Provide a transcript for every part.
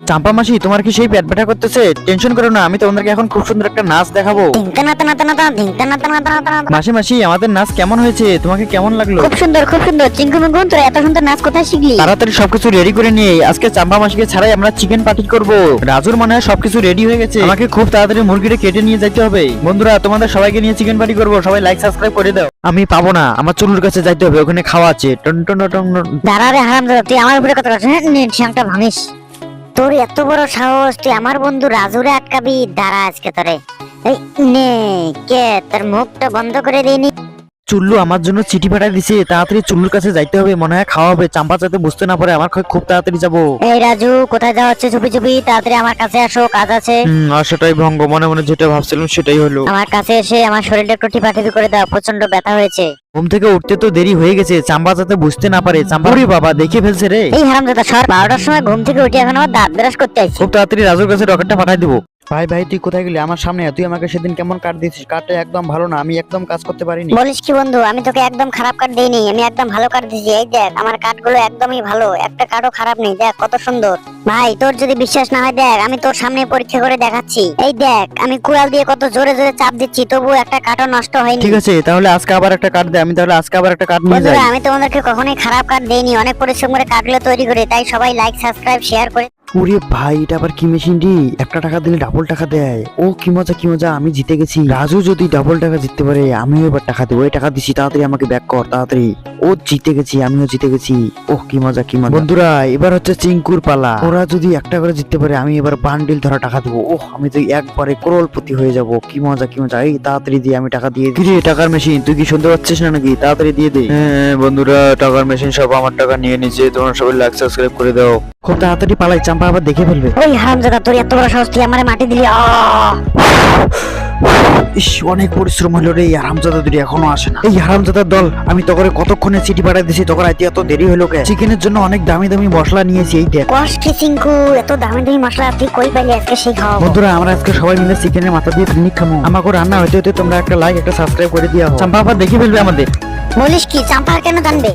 চাম্পা মাসি তোমার কি সেই পেট ব্যথা করতেছে? টেনশন করো না আমি তোমাদেরকে এখন খুব সুন্দর একটা নাচ দেখাবো। মাসি মাসি আমাদের নাচ কেমন হয়েছে? তোমাকে কেমন লাগল? খুব সুন্দর খুব সুন্দর। চিঙ্কু মিঙ্কু তোর এত সুন্দর নাচ কোথায় শিখলি? তাড়াতাড়ি সবকিছু রেডি করে নিয়ে আজকে চাম্পা মাসিকে ছাড়াই আমরা চিকেন পার্টি করব। রাজুর মনে হয় সবকিছু রেডি হয়ে গেছে। আমাকে খুব তাড়াতাড়ি মুরগিটা কেটে নিয়ে যেতে হবে। বন্ধুরা তোমাদের সবাইকে নিয়ে চিকেন পার্টি করব। সবাই লাইক সাবস্ক্রাইব করে দাও। আমি পাবো না আমার চুলুর কাছে যাইতে হবে ওখানে খাওয়া আছে। টন টন টন। দাঁড়া রে হারাম তুই আমার উপরে কথা নেট শ্যাংটা ভাঙিস। তোর এত বড় সাহস, তুই আমার বন্ধু রাজুরে আটকাবি, দাঁড়া আজকে তোরে। নে, কে? তোর মুখটা বন্ধ করে দিইনি চুল্লু আমার জন্য চিঠি পাঠাই দিছে তাড়াতাড়ি চুল্লুর কাছে যাইতে হবে মনে হয় খাওয়া হবে চাম্পা যাতে বুঝতে না পারে আমার খুব তাড়াতাড়ি যাব। এই রাজু কোথায় যাওয়া হচ্ছে? চুপি চুপি তাড়াতাড়ি আমার কাছে আসো কাজ আছে। আর সেটাই ভঙ্গ মনে মনে যেটা ভাবছিলাম সেটাই হলো। আমার কাছে এসে আমার শরীরটা একটু টিপাটিপি করে দাও প্রচণ্ড ব্যথা হয়েছে। ঘুম থেকে উঠতে তো দেরি হয়ে গেছে চাম্পা যাতে বুঝতে না পারে চাম্পা ওরে বাবা দেখে ফেলছে রে। এই হারাম দাদা সর বারোটার সময় ঘুম থেকে উঠে এখন আমার দাঁত ব্রাশ করতে আইছি খুব তাড়াতাড়ি রাজুর কাছে রকেটটা পাঠাই দিব। ভাই ভাই তুই কোথায় গেলি? আমার সামনে তুই আমাকে সেদিন কেমন কাট দিয়েছিস? কাটটা একদম ভালো না। আমি একদম কাজ করতে পারিনি। বলিস কি বন্ধু আমি তোকে একদম খারাপ কাঠ দেইনি। আমি একদম ভালো কাঠ দিয়েছি। এই দেখ আমার কাঠগুলো একদমই ভালো। একটা কাঠও খারাপ নেই। দেখ কত সুন্দর। ভাই তোর যদি বিশ্বাস না হয় দেখ আমি তোর সামনে পরীক্ষা করে দেখাচ্ছি। এই দেখ আমি কুড়াল দিয়ে কত জোরে জোরে চাপ দিচ্ছি তবু একটা কাঠও নষ্ট হয়নি। ঠিক আছে তাহলে আজকে আবার একটা কাট দে। আমি তাহলে আজকে আবার একটা কাট নিয়ে যাই। আমি তোমাদেরকে কখনোই খারাপ কাঠ দেইনি। অনেক পরিশ্রম করে কাঠগুলো তৈরি করে তাই সবাই লাইক সাবস্ক্রাইব শেয়ার করে ওরে ভাই এটা আবার কি মেশিন রে? একটা টাকা দিলে ডাবল টাকা দেয়। ও কি মজা কি মজা আমি জিতে গেছি। রাজু যদি ডাবল টাকা জিততে পারে আমিও এবার টাকা দেবো। এই টাকা দিছি তাড়াতাড়ি আমাকে ব্যাক কর তাড়াতাড়ি। ও জিতে গেছি আমিও জিতে গেছি। ওহ কি মজা কি মজা। বন্ধুরা এবার হচ্ছে চিঙ্কুর পালা। ওরা যদি একটা করে জিততে পারে আমি এবার বান্ডিল ধরা টাকা দেবো। ওহ আমি তো একবারে করোলপতি হয়ে যাব। কি মজা কি মজা। এই তাড়াতাড়ি দিয়ে আমি টাকা দিয়ে দিই টাকার মেশিন তুই কি শুনতে পাচ্ছিস না নাকি? তাড়াতাড়ি দিয়ে দে। হ্যাঁ বন্ধুরা টাকার মেশিন সব আমার টাকা নিয়ে নিচ্ছে। তোমরা সবাই লাইক সাবস্ক্রাইব করে দাও। খুব তাড়াতাড়ি পালাই চাম্পা আবার দেখে ফেলবে। ওই হারাম দাদা তোর এত বড় সাহস তুই আমার মাটি দিলি! ইস অনেক পরিশ্রম হলো রে এই হারামজাদা দুটি এখনও আসে না। এই হারামজাদার দল আমি তখন কতক্ষণে চিঠি পাঠাই দিছি তখন আইতে এত দেরি হলো কে? চিকেনের জন্য অনেক দামি দামি মশলা নিয়েছি এই দেখ। কষ্ট সিঙ্কু এত দামি দামি মশলা তুই কই পাইলি আজকে সেই খাওয়াবো? বন্ধুরা আমরা আজকে সবাই মিলে চিকেনের মাথা দিয়ে পিকনিক খাব। আমাকে রান্না হইতে হইতে তোমরা একটা লাইক একটা সাবস্ক্রাইব করে দিও। চাম্পা আবার দেখে ফেলবে আমাদের। বলিস কি চাম্পা কেন জানবে?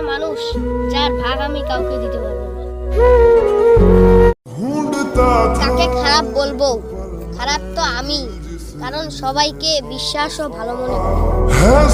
একটা মানুষ, যার ভাগ আমি কাউকে দিতে পারব না। কাকে খারাপ বলব, খারাপ তো আমি, কারণ সবাইকে বিশ্বাস ও ভালো মনে করি। হ্যাঁ,